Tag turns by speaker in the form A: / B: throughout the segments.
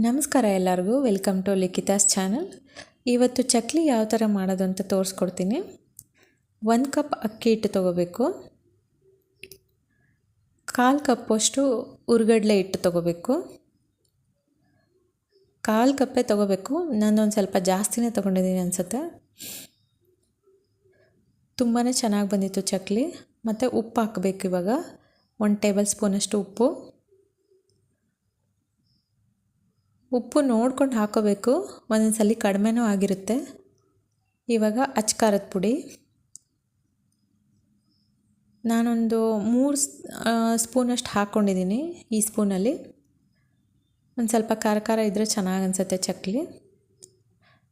A: ನಮಸ್ಕಾರ ಎಲ್ಲರಿಗೂ. Welcome to ಲಿಖಿತಾಸ್ channel ಇವತ್ತು ಚಕ್ಲಿ ಯಾವ ಥರ ಮಾಡೋದು ಅಂತ ತೋರಿಸ್ಕೊಡ್ತೀನಿ. ಒಂದು ಕಪ್ ಅಕ್ಕಿ ಹಿಟ್ಟು ತೊಗೋಬೇಕು. ಕಾಲು ಕಪ್ಪಷ್ಟು ಉರ್ಗಡ್ಲೆ ಹಿಟ್ಟು ತೊಗೋಬೇಕು. ಕಾಲು ಕಪ್ಪೇ ತೊಗೋಬೇಕು. ನಾನೊಂದು ಸ್ವಲ್ಪ ಜಾಸ್ತಿನೇ ತೊಗೊಂಡಿದ್ದೀನಿ ಅನಿಸುತ್ತೆ. ತುಂಬಾ ಚೆನ್ನಾಗಿ ಬಂದಿತ್ತು ಚಕ್ಲಿ. ಮತ್ತು ಉಪ್ಪು ಹಾಕಬೇಕು ಇವಾಗ. ಒಂದು ಟೇಬಲ್ ಸ್ಪೂನಷ್ಟು ಉಪ್ಪು. ಉಪ್ಪು ನೋಡ್ಕೊಂಡು ಹಾಕೋಬೇಕು. ಒಂದೊಂದು ಸಲ ಕಡಿಮೆನೂ ಆಗಿರುತ್ತೆ. ಇವಾಗ ಅಚ್ಕಾರದ ಪುಡಿ. ನಾನೊಂದು ಮೂರು ಸ್ಪೂನಷ್ಟು ಹಾಕ್ಕೊಂಡಿದ್ದೀನಿ ಈ ಸ್ಪೂನಲ್ಲಿ. ಒಂದು ಸ್ವಲ್ಪ ಖಾರ ಖಾರ ಇದ್ದರೆ ಚೆನ್ನಾಗಿ ಅನಿಸುತ್ತೆ ಚಕ್ಲಿ.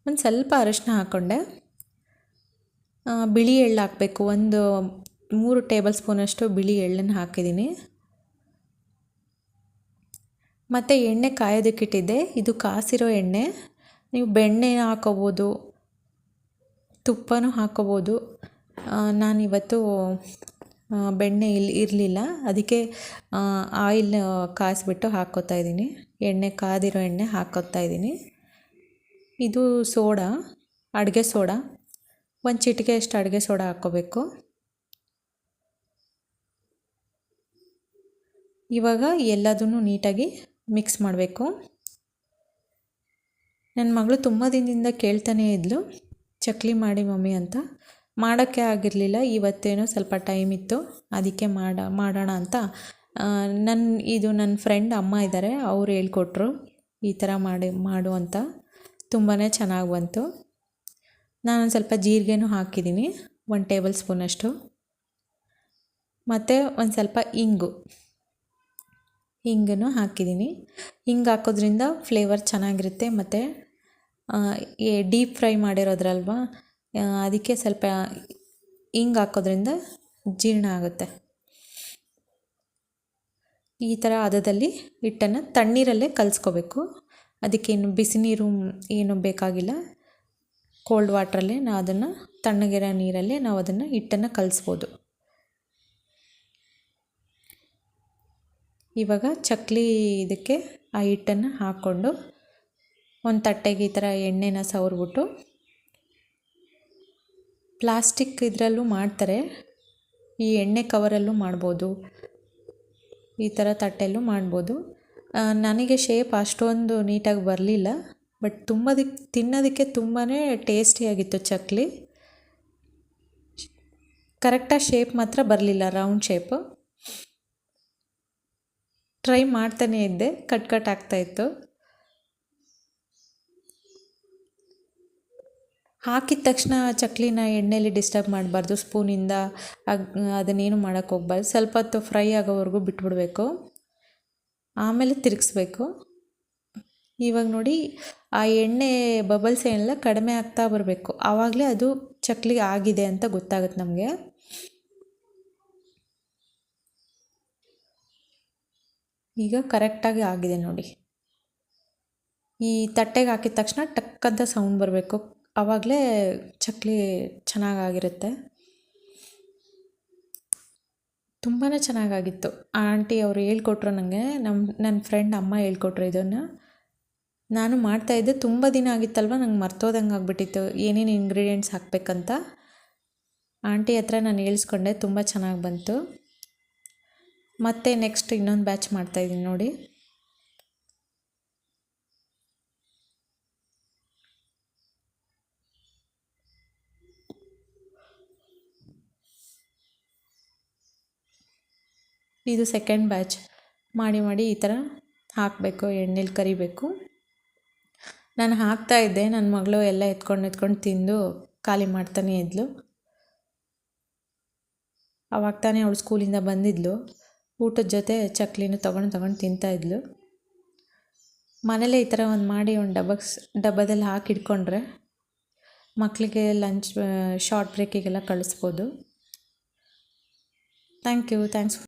A: ಒಂದು ಸ್ವಲ್ಪ ಅರಿಶಿನ ಹಾಕ್ಕೊಂಡೆ ಬಿಳಿ ಎಳ್ಳು ಹಾಕಬೇಕು. ಒಂದು ಮೂರು ಟೇಬಲ್ ಸ್ಪೂನಷ್ಟು ಬಿಳಿ ಎಳ್ಳನ್ನು ಹಾಕಿದ್ದೀನಿ. ಮತ್ತು ಎಣ್ಣೆ ಕಾಯೋದಕ್ಕಿಟ್ಟಿದ್ದೆ. ಇದು ಕಾಸಿರೋ ಎಣ್ಣೆ. ನೀವು ಬೆಣ್ಣೆ ಹಾಕೋಬೋದು, ತುಪ್ಪನೂ ಹಾಕೋಬೋದು. ನಾನಿವತ್ತು ಬೆಣ್ಣೆ ಇಲ್ಲಿ ಇರಲಿಲ್ಲ. ಅದಕ್ಕೆ ಆಯಿಲ್ ಕಾಯಿಸ್ಬಿಟ್ಟು ಹಾಕೋತಾ ಇದ್ದೀನಿ. ಎಣ್ಣೆ ಕಾದಿರೋ ಎಣ್ಣೆ ಹಾಕೋತಾ ಇದ್ದೀನಿ. ಇದು ಸೋಡಾ, ಅಡುಗೆ ಸೋಡಾ. ಒಂದು ಚಿಟಿಕೆ ಅಷ್ಟು ಅಡುಗೆ ಸೋಡಾ ಹಾಕ್ಕೋಬೇಕು. ಇವಾಗ ಎಲ್ಲದನ್ನು ನೀಟಾಗಿ ಮಿಕ್ಸ್ ಮಾಡಬೇಕು. ನನ್ನ ಮಗಳು ತುಂಬ ದಿನದಿಂದ ಕೇಳ್ತಾನೇ ಇದ್ಲು, ಚಕ್ಲಿ ಮಾಡಿ ಮಮ್ಮಿ ಅಂತ. ಮಾಡೋಕ್ಕೆ ಆಗಿರಲಿಲ್ಲ, ಇವತ್ತೇನೋ ಸ್ವಲ್ಪ ಟೈಮ್ ಇತ್ತು, ಅದಕ್ಕೆ ಮಾಡ, ಮಾಡೋಣ ಅಂತ. ನನ್ನ ಇದು ನನ್ನ ಫ್ರೆಂಡ್ ಅಮ್ಮ ಇದ್ದಾರೆ ಅವ್ರು ಹೇಳ್ಕೊಟ್ರು, ಈ ಥರ ಮಾಡಿ, ಮಾಡು ಅಂತ. ತುಂಬಾ ಚೆನ್ನಾಗಿ ಬಂತು. ನಾನೊಂದು ಸ್ವಲ್ಪ ಜೀರಿಗೆನೂ ಹಾಕಿದ್ದೀನಿ, ಒಂದು ಟೇಬಲ್ ಸ್ಪೂನಷ್ಟು. ಮತ್ತು ಒಂದು ಸ್ವಲ್ಪ ಇಂಗು. ಹಿಂಗನ್ನು ಹಾಕಿದ್ದೀನಿ. ಹಿಂಗೆ ಹಾಕೋದ್ರಿಂದ ಫ್ಲೇವರ್ ಚೆನ್ನಾಗಿರುತ್ತೆ ಮತ್ತು ಡೀಪ್ ಫ್ರೈ ಮಾಡಿರೋದ್ರಲ್ವ ಅದಕ್ಕೆ ಸ್ವಲ್ಪ ಹಿಂಗೆ ಹಾಕೋದ್ರಿಂದ ಜೀರ್ಣ ಆಗುತ್ತೆ. ಈ ಥರ ಹದದಲ್ಲಿ ಹಿಟ್ಟನ್ನು ತಣ್ಣೀರಲ್ಲೇ ಕಲಿಸ್ಕೋಬೇಕು. ಅದಕ್ಕೇನು ಬಿಸಿ ನೀರು ಏನು ಬೇಕಾಗಿಲ್ಲ. ಕೋಲ್ಡ್ ವಾಟ್ರಲ್ಲೇ ನಾವು ಅದನ್ನು ತಣ್ಣಗಿರೋ ನೀರಲ್ಲೇ ನಾವು ಅದನ್ನು ಹಿಟ್ಟನ್ನು ಕಲಿಸ್ಬೋದು. ಇವಾಗ ಚಕ್ಲಿ ಇದಕ್ಕೆ ಆ ಹಿಟ್ಟನ್ನು ಹಾಕ್ಕೊಂಡು ಒಂದು ತಟ್ಟೆಗೆ ಈ ಥರ ಎಣ್ಣೆನ ಸವರ್ಬಿಟ್ಟು ಪ್ಲಾಸ್ಟಿಕ್ ಇದರಲ್ಲೂ ಮಾಡ್ತಾರೆ, ಈ ಎಣ್ಣೆ ಕವರಲ್ಲೂ ಮಾಡ್ಬೋದು, ಈ ಥರ ತಟ್ಟೆಯಲ್ಲೂ ಮಾಡ್ಬೋದು. ನನಗೆ ಶೇಪ್ ಅಷ್ಟೊಂದು ನೀಟಾಗಿ ಬರಲಿಲ್ಲ, ಬಟ್ ತುಂಬದಕ್ಕೆ ತಿನ್ನೋದಕ್ಕೆ ತುಂಬಾ ಟೇಸ್ಟಿಯಾಗಿತ್ತು ಚಕ್ಲಿ. ಕರೆಕ್ಟಾಗಿ ಶೇಪ್ ಮಾತ್ರ ಬರಲಿಲ್ಲ, ರೌಂಡ್ ಶೇಪು. ಟ್ರೈ ಮಾಡ್ತಾನೇ ಇದ್ದೆ, ಕಟ್ ಕಟ್ ಆಗ್ತಾಯಿತ್ತು ಹಾಕಿದ ತಕ್ಷಣ ಚಕ್ಲಿನ ಎಣ್ಣೆಯಲ್ಲಿ ಡಿಸ್ಟರ್ಬ್ ಮಾಡಬಾರ್ದು, ಸ್ಪೂನಿಂದ ಅದನ್ನೇನು ಮಾಡೋಕ್ಕೆ ಹೋಗ್ಬಾರ್ದು. ಸ್ವಲ್ಪ ಹೊತ್ತು ಫ್ರೈ ಆಗೋವರೆಗೂ ಬಿಟ್ಬಿಡಬೇಕು. ಆಮೇಲೆ ತಿರುಗಿಸ್ಬೇಕು. ಇವಾಗ ನೋಡಿ, ಆ ಎಣ್ಣೆ ಬಬಲ್ಸ್ ಏನೆಲ್ಲ, ಕಡಿಮೆ ಆಗ್ತಾ ಬರಬೇಕು. ಆವಾಗಲೇ ಅದು ಚಕ್ಲಿ ಆಗಿದೆ ಅಂತ ಗೊತ್ತಾಗುತ್ತೆ ನಮಗೆ. ಈಗ ಕರೆಕ್ಟಾಗಿ ಆಗಿದೆ ನೋಡಿ. ಈ ತಟ್ಟೆಗೆ ಹಾಕಿದ ತಕ್ಷಣ ಟಕ್ಕಂತ ಸೌಂಡ್ ಬರಬೇಕು. ಆವಾಗಲೇ ಚಕ್ಲಿ ಚೆನ್ನಾಗಾಗಿರುತ್ತೆ. ತುಂಬಾ ಚೆನ್ನಾಗಾಗಿತ್ತು. ಆಂಟಿ ಅವರು ಹೇಳ್ಕೊಟ್ರು ನನಗೆ ನಮ್ಮ ನನ್ನ ಫ್ರೆಂಡ್ ಅಮ್ಮ ಹೇಳ್ಕೊಟ್ರು ಇದನ್ನು. ನಾನು ಮಾಡ್ತಾಯಿದ್ದೆ ತುಂಬ ದಿನ ಆಗಿತ್ತಲ್ವ, ನಂಗೆ ಮರ್ತೋದಂಗೆ ಆಗಿಬಿಟ್ಟಿತ್ತು. ಏನೇನು ಇಂಗ್ರೀಡಿಯೆಂಟ್ಸ್ ಹಾಕಬೇಕಂತ. ಆಂಟಿ ಹತ್ರ ನಾನು ಹೇಳ್ಸ್ಕೊಂಡೆ, ತುಂಬ ಚೆನ್ನಾಗಿ ಬಂತು. ಮತ್ತೆ ನೆಕ್ಸ್ಟ್ ಇನ್ನೊಂದು ಬ್ಯಾಚ್ ಮಾಡ್ತಾಯಿದ್ದೀನಿ ನೋಡಿ. ಇದು ಸೆಕೆಂಡ್ ಬ್ಯಾಚ್ ಮಾಡಿ ಮಾಡಿ ಈ ಥರ ಹಾಕಬೇಕು, ಎಣ್ಣೆಲಿ ಕರಿಬೇಕು. ನಾನು ಹಾಕ್ತಾಯಿದ್ದೆ ನನ್ನ ಮಗಳು ಎಲ್ಲ ಎತ್ಕೊಂಡು ಎತ್ಕೊಂಡು ತಿಂದು ಖಾಲಿ ಮಾಡ್ತಾನೆ ಇದ್ಲು. ಅವಾಗ ತಾನೇ ಅವಳು ಸ್ಕೂಲಿಂದ ಬಂದಿದ್ಲು. ಊಟದ ಜೊತೆ ಚಕ್ಲಿನೂ ತೊಗೊಂಡು ತೊಗೊಂಡು ತಿಂತಾಯಿದ್ಲು ಮನೇಲೇ ಈ ಥರ ಒಂದು ಮಾಡಿ ಒಂದು ಡಬ್ಬಕ್ಸ್ ಡಬ್ಬದಲ್ಲಿ ಹಾಕಿ ಇಟ್ಕೊಂಡ್ರೆ ಮಕ್ಕಳಿಗೆ ಲಂಚ್ ಶಾರ್ಟ್ ಬ್ರೇಕಿಗೆಲ್ಲ ಕಳಿಸ್ಬೋದು. Thank you thanks